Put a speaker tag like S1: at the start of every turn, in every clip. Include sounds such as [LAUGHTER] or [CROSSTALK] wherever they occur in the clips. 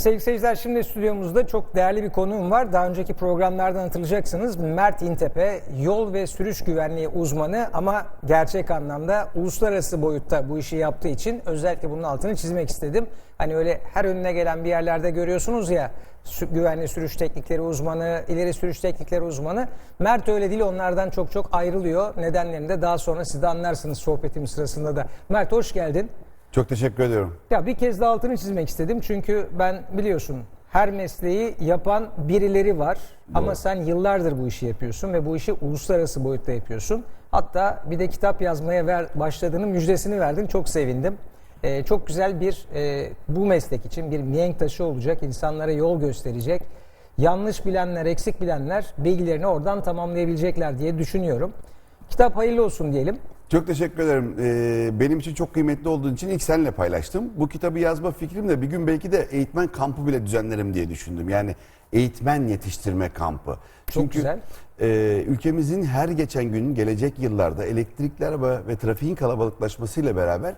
S1: Sevgili seyirciler şimdi stüdyomuzda çok değerli bir konuğum var. Daha önceki programlardan hatırlayacaksınız. Mert İntepe yol ve sürüş güvenliği uzmanı ama gerçek anlamda uluslararası boyutta bu işi yaptığı için özellikle bunun altını çizmek istedim. Hani öyle her önüne gelen bir yerlerde görüyorsunuz ya güvenli sürüş teknikleri uzmanı, ileri sürüş teknikleri uzmanı. Mert öyle değil onlardan çok çok ayrılıyor. Nedenlerini de daha sonra siz de anlarsınız sohbetim sırasında da. Mert hoş geldin.
S2: Çok teşekkür ediyorum.
S1: Ya bir kez daha altını çizmek istedim çünkü ben biliyorsun her mesleği yapan birileri var ama sen yıllardır bu işi yapıyorsun ve bu işi uluslararası boyutta yapıyorsun. Hatta bir de kitap yazmaya ver, başladığını müjdesini verdin çok sevindim. Ee, çok güzel bir e, bu meslek için bir mihenk taşı olacak insanlara yol gösterecek. Yanlış bilenler, eksik bilenler bilgilerini oradan tamamlayabilecekler diye düşünüyorum. Kitap hayırlı olsun diyelim.
S2: Çok teşekkür ederim. Ee, benim için çok kıymetli olduğun için ilk seninle paylaştım. Bu kitabı yazma fikrim de bir gün belki de eğitmen kampı bile düzenlerim diye düşündüm. Yani eğitmen yetiştirme kampı. Çünkü
S1: güzel.
S2: e, ülkemizin her geçen gün gelecek yıllarda elektrikli araba ve trafiğin kalabalıklaşmasıyla beraber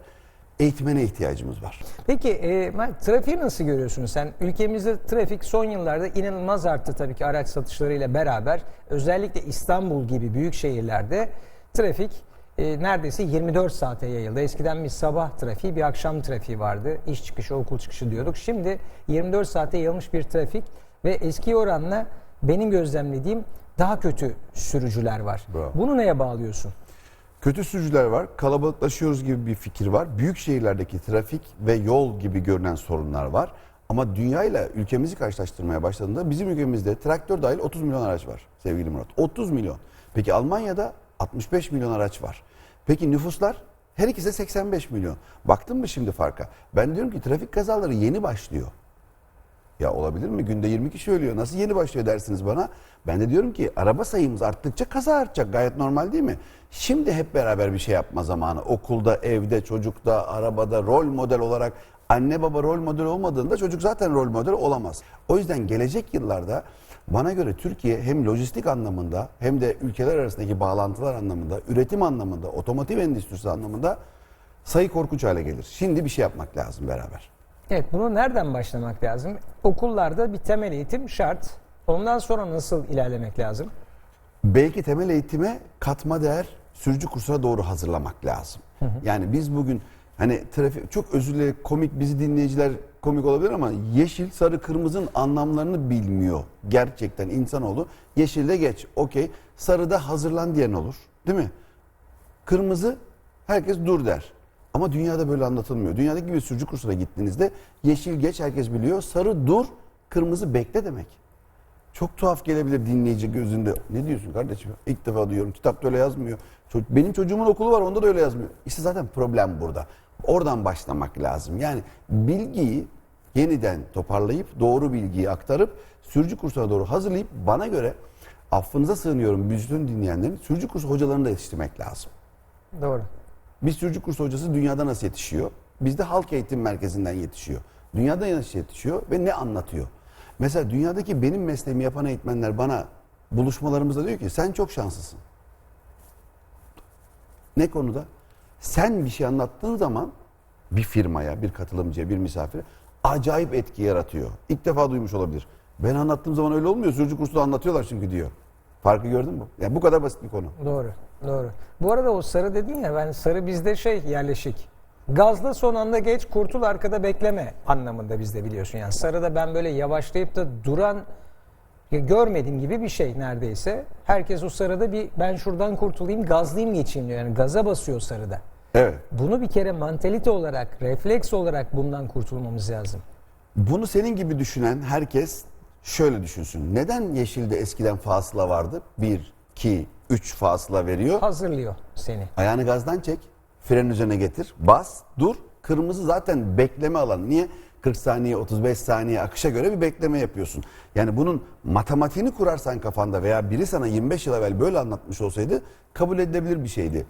S2: eğitmene ihtiyacımız var.
S1: Peki e, Mert, trafiği nasıl görüyorsun sen? Ülkemizde trafik son yıllarda inanılmaz arttı tabii ki araç satışlarıyla beraber. Özellikle İstanbul gibi büyük şehirlerde trafik e, neredeyse 24 saate yayıldı. Eskiden bir sabah trafiği, bir akşam trafiği vardı. İş çıkışı, okul çıkışı diyorduk. Şimdi 24 saate yayılmış bir trafik ve eski oranla benim gözlemlediğim daha kötü sürücüler var.
S2: Bravo.
S1: Bunu neye bağlıyorsun?
S2: Kötü sürücüler var, kalabalıklaşıyoruz gibi bir fikir var. Büyük şehirlerdeki trafik ve yol gibi görünen sorunlar var. Ama dünyayla ülkemizi karşılaştırmaya başladığında bizim ülkemizde traktör dahil 30 milyon araç var sevgili Murat. 30 milyon. Peki Almanya'da 65 milyon araç var. Peki nüfuslar? Her ikisi de 85 milyon. Baktın mı şimdi farka? Ben diyorum ki trafik kazaları yeni başlıyor. Ya olabilir mi? Günde 20 kişi ölüyor. Nasıl yeni başlıyor dersiniz bana? Ben de diyorum ki araba sayımız arttıkça kaza artacak. Gayet normal değil mi? Şimdi hep beraber bir şey yapma zamanı. Okulda, evde, çocukta, arabada rol model olarak anne baba rol model olmadığında çocuk zaten rol model olamaz. O yüzden gelecek yıllarda bana göre Türkiye hem lojistik anlamında hem de ülkeler arasındaki bağlantılar anlamında, üretim anlamında, otomotiv endüstrisi anlamında sayı korkunç hale gelir. Şimdi bir şey yapmak lazım beraber.
S1: Evet bunu nereden başlamak lazım? Okullarda bir temel eğitim şart. Ondan sonra nasıl ilerlemek lazım?
S2: belki temel eğitime katma değer sürücü kursuna doğru hazırlamak lazım. Yani biz bugün hani trafik çok özür dilerim komik bizi dinleyiciler komik olabilir ama yeşil, sarı, kırmızının anlamlarını bilmiyor. Gerçekten insanoğlu yeşilde geç, okey. Sarıda hazırlan diyen olur. Değil mi? Kırmızı herkes dur der. Ama dünyada böyle anlatılmıyor. Dünyadaki bir sürücü kursuna gittiğinizde yeşil geç herkes biliyor. Sarı dur, kırmızı bekle demek. Çok tuhaf gelebilir dinleyici gözünde. Ne diyorsun kardeşim? İlk defa duyuyorum. Kitapta öyle yazmıyor. Benim çocuğumun okulu var onda da öyle yazmıyor. İşte zaten problem burada. Oradan başlamak lazım. Yani bilgiyi yeniden toparlayıp doğru bilgiyi aktarıp sürücü kursuna doğru hazırlayıp bana göre affınıza sığınıyorum bütün dinleyenlerin sürücü kursu hocalarını da yetiştirmek lazım.
S1: Doğru.
S2: Bir sürücü kursu hocası dünyada nasıl yetişiyor? Bizde halk eğitim merkezinden yetişiyor. Dünyada nasıl yetişiyor ve ne anlatıyor? Mesela dünyadaki benim mesleğimi yapan eğitmenler bana buluşmalarımızda diyor ki sen çok şanslısın. Ne konuda? Sen bir şey anlattığın zaman bir firmaya, bir katılımcıya, bir misafire acayip etki yaratıyor. İlk defa duymuş olabilir. Ben anlattığım zaman öyle olmuyor. Sürücü kursunda anlatıyorlar çünkü diyor. Farkı gördün mü? Yani bu kadar basit bir konu.
S1: Doğru. Doğru. Bu arada o sarı dedin ya ben sarı bizde şey yerleşik. Gazla son anda geç kurtul arkada bekleme anlamında bizde biliyorsun. Yani sarıda ben böyle yavaşlayıp da duran görmediğim gibi bir şey neredeyse. Herkes o sarıda bir ben şuradan kurtulayım gazlayayım geçeyim diyor. Yani gaza basıyor sarıda.
S2: Evet.
S1: Bunu bir kere mantalite olarak, refleks olarak bundan kurtulmamız lazım.
S2: Bunu senin gibi düşünen herkes şöyle düşünsün. Neden yeşilde eskiden fasıla vardı? 1, 2, 3 fasıla veriyor.
S1: Hazırlıyor seni.
S2: Ayağını gazdan çek. Fren üzerine getir. Bas, dur. Kırmızı zaten bekleme alanı. Niye? 40 saniye, 35 saniye akışa göre bir bekleme yapıyorsun. Yani bunun matematiğini kurarsan kafanda veya biri sana 25 yıl evvel böyle anlatmış olsaydı kabul edilebilir bir şeydi.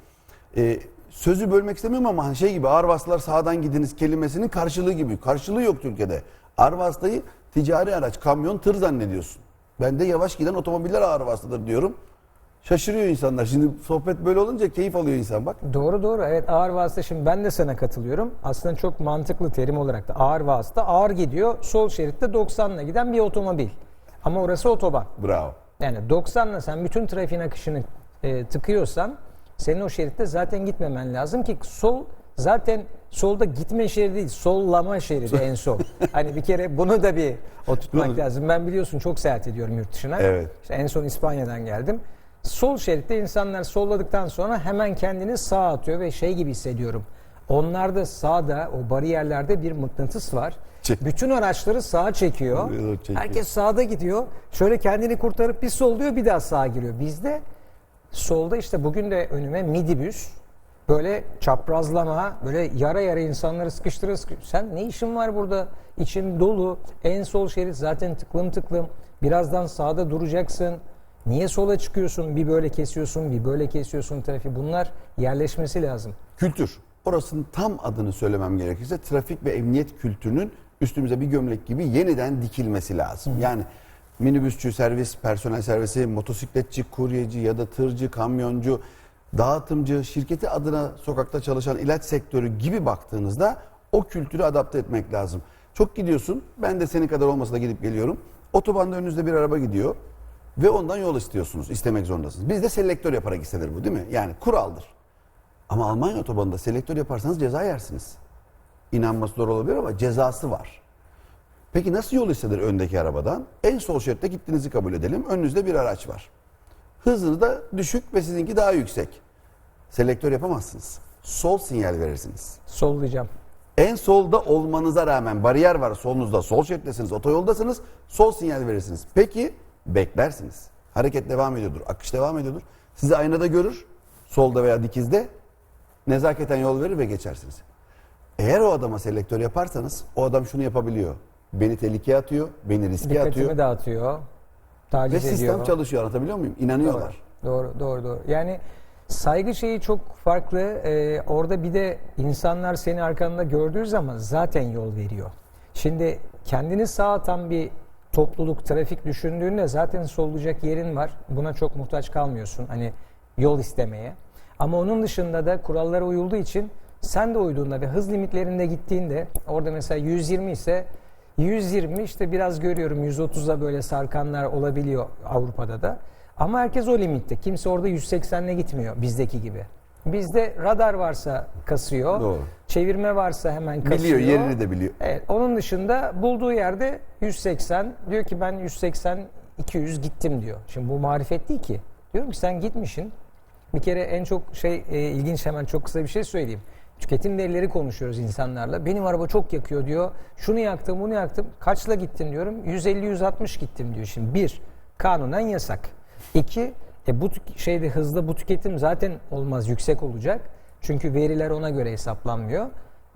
S2: Ee, sözü bölmek istemiyorum ama hani şey gibi ağır vasıtalar sağdan gidiniz kelimesinin karşılığı gibi. Karşılığı yok Türkiye'de. Ağır vasıtayı ticari araç, kamyon, tır zannediyorsun. Ben de yavaş giden otomobiller ağır vasıtadır diyorum. Şaşırıyor insanlar. Şimdi sohbet böyle olunca keyif alıyor insan bak.
S1: Doğru doğru evet ağır vasıta şimdi ben de sana katılıyorum. Aslında çok mantıklı terim olarak da ağır vasıta ağır gidiyor. Sol şeritte 90'la giden bir otomobil. Ama orası otoban.
S2: Bravo.
S1: Yani 90'la sen bütün trafiğin akışını e, tıkıyorsan senin o şeritte zaten gitmemen lazım ki sol zaten solda gitme şeridi değil sollama şeridi en sol. [LAUGHS] hani bir kere bunu da bir oturtmak lazım. Ben biliyorsun çok seyahat ediyorum yurt dışına.
S2: Evet.
S1: İşte en son İspanya'dan geldim. Sol şeritte insanlar solladıktan sonra hemen kendini sağa atıyor ve şey gibi hissediyorum. Onlarda sağda o bariyerlerde bir mıknatıs var.
S2: Çek.
S1: Bütün araçları sağa çekiyor.
S2: Çekiyor.
S1: Herkes sağda gidiyor. Şöyle kendini kurtarıp bir solluyor bir daha sağa giriyor. Bizde solda işte bugün de önüme midibüs böyle çaprazlama böyle yara yara insanları sıkıştırır sıkıştırır. Sen ne işin var burada? İçin dolu. En sol şerit zaten tıklım tıklım. Birazdan sağda duracaksın. Niye sola çıkıyorsun? Bir böyle kesiyorsun, bir böyle kesiyorsun trafiği. Bunlar yerleşmesi lazım.
S2: Kültür. Orasının tam adını söylemem gerekirse trafik ve emniyet kültürünün üstümüze bir gömlek gibi yeniden dikilmesi lazım. Yani minibüsçü, servis, personel servisi, motosikletçi, kuryeci ya da tırcı, kamyoncu, dağıtımcı, şirketi adına sokakta çalışan ilaç sektörü gibi baktığınızda o kültürü adapte etmek lazım. Çok gidiyorsun, ben de senin kadar olmasa da gidip geliyorum. Otobanda önünüzde bir araba gidiyor ve ondan yol istiyorsunuz, istemek zorundasınız. Bizde selektör yaparak istenir bu değil mi? Yani kuraldır. Ama Almanya otobanında selektör yaparsanız ceza yersiniz. İnanması zor olabilir ama cezası var. Peki nasıl yol istenir öndeki arabadan? En sol şeritte gittiğinizi kabul edelim. Önünüzde bir araç var. Hızınız da düşük ve sizinki daha yüksek. Selektör yapamazsınız. Sol sinyal verirsiniz.
S1: Sollayacağım.
S2: En solda olmanıza rağmen bariyer var solunuzda, sol şerittesiniz, otoyoldasınız, sol sinyal verirsiniz. Peki beklersiniz. Hareket devam ediyordur, akış devam ediyordur. Sizi aynada görür, solda veya dikizde nezaketen yol verir ve geçersiniz. Eğer o adama selektör yaparsanız o adam şunu yapabiliyor. Beni tehlikeye atıyor, beni riske
S1: Dikkatimi
S2: atıyor
S1: dağıtıyor.
S2: ve
S1: Taciz ediyor.
S2: sistem çalışıyor anlatabiliyor muyum? İnanıyorlar.
S1: Doğru, doğru, doğru. Yani saygı şeyi çok farklı. Ee, orada bir de insanlar seni arkanda gördüğü zaman zaten yol veriyor. Şimdi kendini sağa atan bir topluluk, trafik düşündüğünde zaten sollayacak yerin var. Buna çok muhtaç kalmıyorsun. Hani yol istemeye. Ama onun dışında da kurallara uyulduğu için sen de uyduğunda ve hız limitlerinde gittiğinde orada mesela 120 ise 120 işte biraz görüyorum 130'a böyle sarkanlar olabiliyor Avrupa'da da. Ama herkes o limitte. Kimse orada 180'le gitmiyor bizdeki gibi. Bizde radar varsa kasıyor.
S2: Doğru.
S1: Çevirme varsa hemen kasıyor.
S2: Biliyor, yerini de biliyor.
S1: Evet, onun dışında bulduğu yerde 180 diyor ki ben 180 200 gittim diyor. Şimdi bu marifet değil ki. Diyorum ki sen gitmişsin. Bir kere en çok şey e, ilginç hemen çok kısa bir şey söyleyeyim. Tüketim verileri konuşuyoruz insanlarla. Benim araba çok yakıyor diyor. Şunu yaktım, bunu yaktım. Kaçla gittin diyorum. 150-160 gittim diyor. Şimdi bir, kanunen yasak. İki, e, bu şeyde hızda bu tüketim zaten olmaz, yüksek olacak. Çünkü veriler ona göre hesaplanmıyor.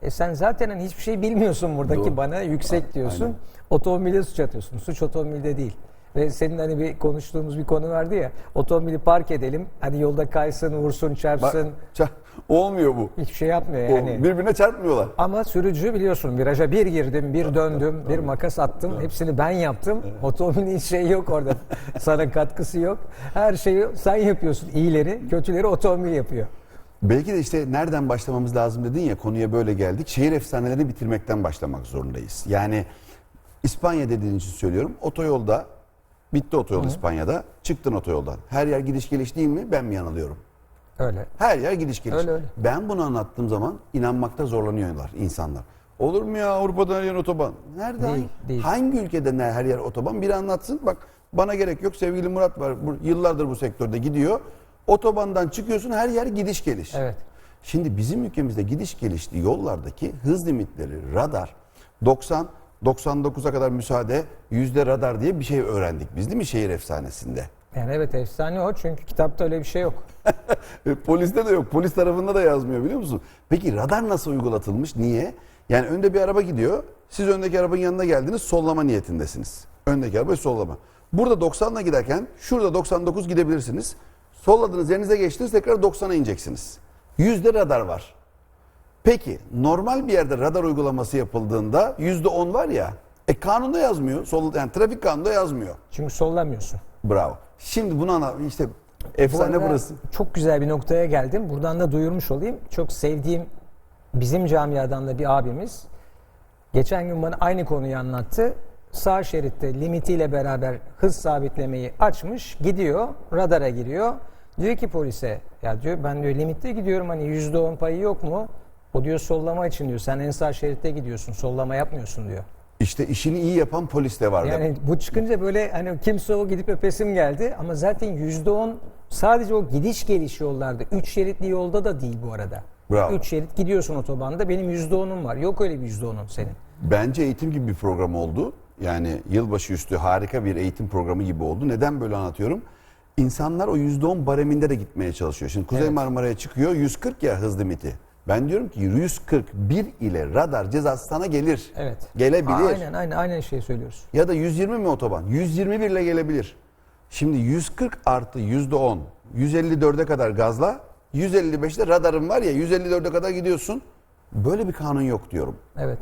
S1: E sen zaten hani hiçbir şey bilmiyorsun buradaki
S2: Doğru.
S1: bana yüksek diyorsun.
S2: aynen.
S1: Otomobile suç atıyorsun. Suç otomobilde değil. Ve senin hani bir konuştuğumuz bir konu vardı ya. Otomobili park edelim. Hani yolda kaysın, vursun,
S2: Bak,
S1: çarpsın.
S2: ça- olmuyor bu.
S1: Hiçbir şey yapmıyor yani.
S2: Birbirine çarpmıyorlar.
S1: Ama sürücü biliyorsun viraja bir girdim, bir döndüm, bir makas attım. Hepsini ben yaptım. Otomobilin hiç şeyi yok orada. [LAUGHS] Sana katkısı yok. Her şeyi sen yapıyorsun. İyileri, kötüleri otomobil yapıyor.
S2: Belki de işte nereden başlamamız lazım dedin ya konuya böyle geldik. Şehir efsanelerini bitirmekten başlamak zorundayız. Yani İspanya dediğin için söylüyorum. Otoyolda bitti otoyol İspanya'da. Çıktın otoyoldan. Her yer gidiş geliş değil mi? Ben mi yanılıyorum?
S1: Öyle.
S2: Her yer gidiş geliş.
S1: Öyle, öyle.
S2: Ben bunu anlattığım zaman inanmakta zorlanıyorlar insanlar. Olur mu ya Avrupa'da her yer otoban? Nerede?
S1: Değil,
S2: hangi,
S1: değil.
S2: hangi ülkede ne her yer otoban? Biri anlatsın. Bak bana gerek yok. Sevgili Murat var. Bu, yıllardır bu sektörde gidiyor. Otobandan çıkıyorsun her yer gidiş geliş.
S1: Evet.
S2: Şimdi bizim ülkemizde gidiş gelişli yollardaki hız limitleri radar 90 99'a kadar müsaade yüzde radar diye bir şey öğrendik biz değil mi şehir efsanesinde?
S1: Yani evet efsane o çünkü kitapta öyle bir şey yok. [LAUGHS]
S2: E, Poliste de yok. Polis tarafında da yazmıyor biliyor musun? Peki radar nasıl uygulatılmış? Niye? Yani önde bir araba gidiyor. Siz öndeki arabanın yanına geldiniz. Sollama niyetindesiniz. Öndeki arabayı sollama. Burada 90 ile giderken şurada 99 gidebilirsiniz. Solladınız yerinize geçtiniz tekrar 90'a ineceksiniz. Yüzde radar var. Peki normal bir yerde radar uygulaması yapıldığında yüzde 10 var ya. E kanunda yazmıyor. Sol, yani trafik kanunda yazmıyor.
S1: Çünkü sollamıyorsun.
S2: Bravo. Şimdi bunu anla işte Efsane
S1: Bu
S2: burası.
S1: Çok güzel bir noktaya geldim. Buradan da duyurmuş olayım. Çok sevdiğim bizim camiadan da bir abimiz geçen gün bana aynı konuyu anlattı. Sağ şeritte limitiyle beraber hız sabitlemeyi açmış, gidiyor, radara giriyor. Diyor ki polise, ya diyor ben diyor limitte gidiyorum hani yüzde on payı yok mu? O diyor sollama için diyor. Sen en sağ şeritte gidiyorsun, sollama yapmıyorsun diyor.
S2: İşte işini iyi yapan polis de vardı.
S1: Yani bu çıkınca böyle hani kimse o gidip öpesim geldi ama zaten yüzde on sadece o gidiş geliş yollarda. Üç şeritli yolda da değil bu arada.
S2: Bravo.
S1: Üç şerit gidiyorsun otobanda benim yüzde onum var. Yok öyle bir yüzde onun senin.
S2: Bence eğitim gibi bir program oldu. Yani yılbaşı üstü harika bir eğitim programı gibi oldu. Neden böyle anlatıyorum? İnsanlar o %10 bareminde de gitmeye çalışıyor. Şimdi Kuzey
S1: Evet.
S2: Marmara'ya çıkıyor 140 ya hız limiti. Ben diyorum ki 141 ile radar cezası sana gelir.
S1: Evet.
S2: Gelebilir.
S1: Aynen aynen aynen şey söylüyoruz.
S2: Ya da 120 mi otoban? 121 ile gelebilir. Şimdi 140 artı %10, 154'e kadar gazla, 155'te radarın var ya 154'e kadar gidiyorsun. Böyle bir kanun yok diyorum.
S1: Evet.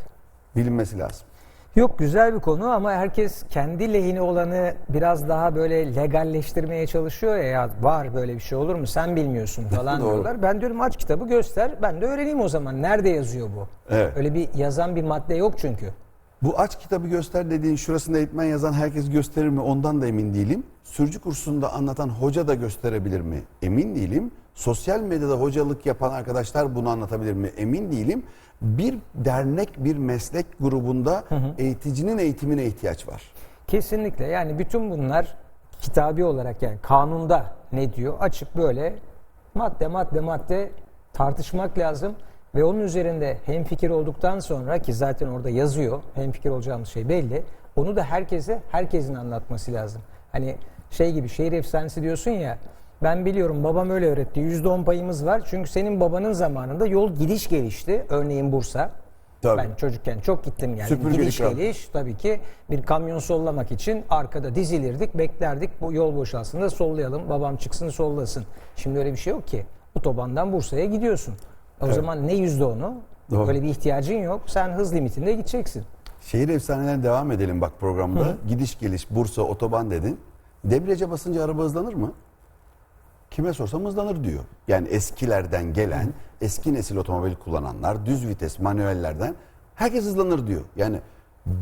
S2: Bilinmesi lazım.
S1: Yok güzel bir konu ama herkes kendi lehine olanı biraz daha böyle legalleştirmeye çalışıyor ya, ya var böyle bir şey olur mu sen bilmiyorsun falan [LAUGHS]
S2: Doğru.
S1: diyorlar. Ben diyorum aç kitabı göster ben de öğreneyim o zaman nerede yazıyor bu?
S2: Evet.
S1: Öyle bir yazan bir madde yok çünkü.
S2: Bu aç kitabı göster dediğin şurasında eğitmen yazan herkes gösterir mi ondan da emin değilim. Sürücü kursunda anlatan hoca da gösterebilir mi emin değilim. Sosyal medyada hocalık yapan arkadaşlar bunu anlatabilir mi emin değilim. Bir dernek bir meslek grubunda eğiticinin eğitimine ihtiyaç var.
S1: Kesinlikle yani bütün bunlar kitabi olarak yani kanunda ne diyor açık böyle madde madde madde tartışmak lazım ve onun üzerinde hemfikir olduktan sonra ki zaten orada yazıyor hemfikir olacağımız şey belli onu da herkese herkesin anlatması lazım. Hani şey gibi şehir efsanesi diyorsun ya ben biliyorum babam öyle öğretti %10 payımız var çünkü senin babanın zamanında yol gidiş gelişti örneğin Bursa.
S2: Tabii.
S1: Ben çocukken çok gittim geldim.
S2: Süpürgelik
S1: Gidiş
S2: abi.
S1: geliş tabii ki bir kamyon sollamak için arkada dizilirdik, beklerdik. Bu yol boşalsın da sollayalım. Babam çıksın sollasın. Şimdi öyle bir şey yok ki. Otobandan Bursa'ya gidiyorsun. O zaman ne yüzde onu?
S2: Doğru.
S1: Öyle bir ihtiyacın yok. Sen hız limitinde gideceksin.
S2: Şehir efsanelerine devam edelim bak programda. Gidiş geliş Bursa otoban dedin. Debriyaja basınca araba hızlanır mı? Kime sorsam hızlanır diyor. Yani eskilerden gelen, eski nesil otomobil kullananlar, düz vites manuellerden herkes hızlanır diyor. Yani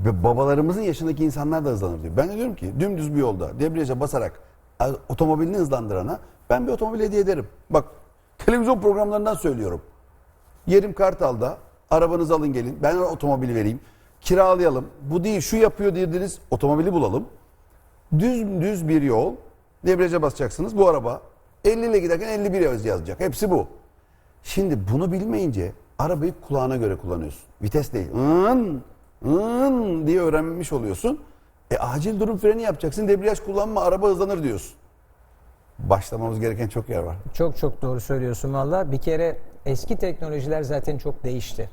S2: babalarımızın yaşındaki insanlar da hızlanır diyor. Ben de diyorum ki dümdüz bir yolda debriyaja basarak otomobilini hızlandıran'a ben bir otomobil hediye ederim. Bak televizyon programlarından söylüyorum. Yerim Kartal'da. Arabanızı alın gelin. Ben otomobili vereyim. Kiralayalım. Bu değil şu yapıyor dediniz. Otomobili bulalım. Düz düz bir yol. Debriyaja basacaksınız. Bu araba 50 ile giderken 51 yaz- yazacak. Hepsi bu. Şimdi bunu bilmeyince arabayı kulağına göre kullanıyorsun. Vites değil.In, ın diye öğrenmiş oluyorsun. E acil durum freni yapacaksın. Debriyaj kullanma araba hızlanır diyorsun. Başlamamız gereken çok yer var.
S1: Çok çok doğru söylüyorsun valla. Bir kere eski teknolojiler zaten çok değişti.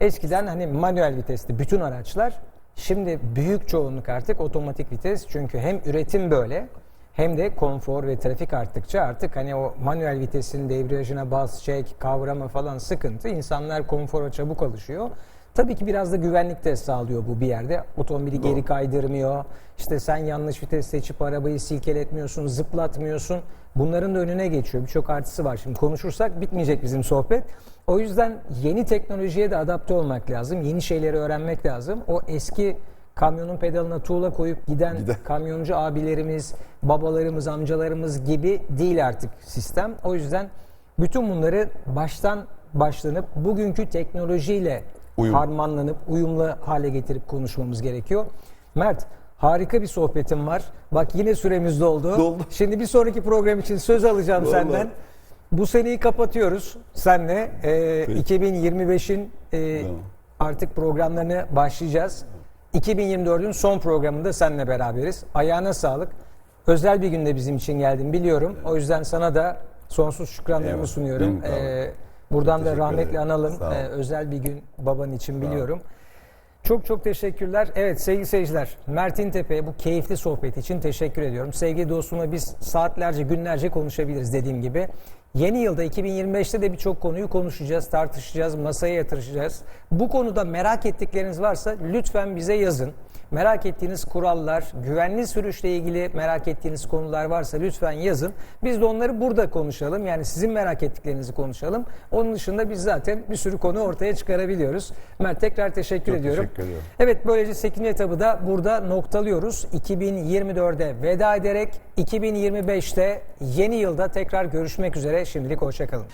S1: Eskiden hani manuel vitesli bütün araçlar şimdi büyük çoğunluk artık otomatik vites. Çünkü hem üretim böyle hem de konfor ve trafik arttıkça artık hani o manuel vitesin debriyajına bas, çek, kavrama falan sıkıntı. İnsanlar konfora çabuk alışıyor. Tabii ki biraz da güvenlik de sağlıyor bu bir yerde. Otomobili geri kaydırmıyor. İşte sen yanlış vites seçip arabayı silkeletmiyorsun, zıplatmıyorsun. Bunların da önüne geçiyor. Birçok artısı var. Şimdi konuşursak bitmeyecek bizim sohbet. O yüzden yeni teknolojiye de adapte olmak lazım. Yeni şeyleri öğrenmek lazım. O eski kamyonun pedalına tuğla koyup giden
S2: Giden.
S1: kamyoncu abilerimiz, babalarımız, amcalarımız gibi değil artık sistem. O yüzden bütün bunları baştan başlanıp bugünkü teknolojiyle
S2: Uyum.
S1: harmanlanıp uyumlu hale getirip konuşmamız gerekiyor. Mert harika bir sohbetim var. Bak yine süremiz doldu.
S2: Doldu.
S1: Şimdi bir sonraki program için söz alacağım
S2: Vallahi.
S1: senden. Bu seneyi kapatıyoruz senle. Ee,
S2: Peki.
S1: 2025'in e,
S2: Tamam.
S1: artık programlarını başlayacağız. 2024'ün son programında seninle beraberiz. Ayağına sağlık. Özel bir günde bizim için geldin biliyorum. O yüzden sana da sonsuz şükranlarımı
S2: Eyvallah.
S1: sunuyorum. Ee, buradan da
S2: Teşekkür
S1: rahmetli
S2: ederim.
S1: analım. Ee, özel bir gün baban için biliyorum. Çok çok teşekkürler. Evet sevgili seyirciler, Mert İntepe'ye bu keyifli sohbet için teşekkür ediyorum. Sevgili dostumla biz saatlerce, günlerce konuşabiliriz dediğim gibi. Yeni yılda 2025'te de birçok konuyu konuşacağız, tartışacağız, masaya yatıracağız. Bu konuda merak ettikleriniz varsa lütfen bize yazın. Merak ettiğiniz kurallar, güvenli sürüşle ilgili merak ettiğiniz konular varsa lütfen yazın. Biz de onları burada konuşalım. Yani sizin merak ettiklerinizi konuşalım. Onun dışında biz zaten bir sürü konu ortaya çıkarabiliyoruz. Mert tekrar teşekkür
S2: Çok
S1: ediyorum.
S2: teşekkür ediyorum.
S1: Evet böylece 8. etabı da burada noktalıyoruz. 2024'de veda ederek 2025'te yeni yılda tekrar görüşmek üzere. Şimdilik hoşçakalın.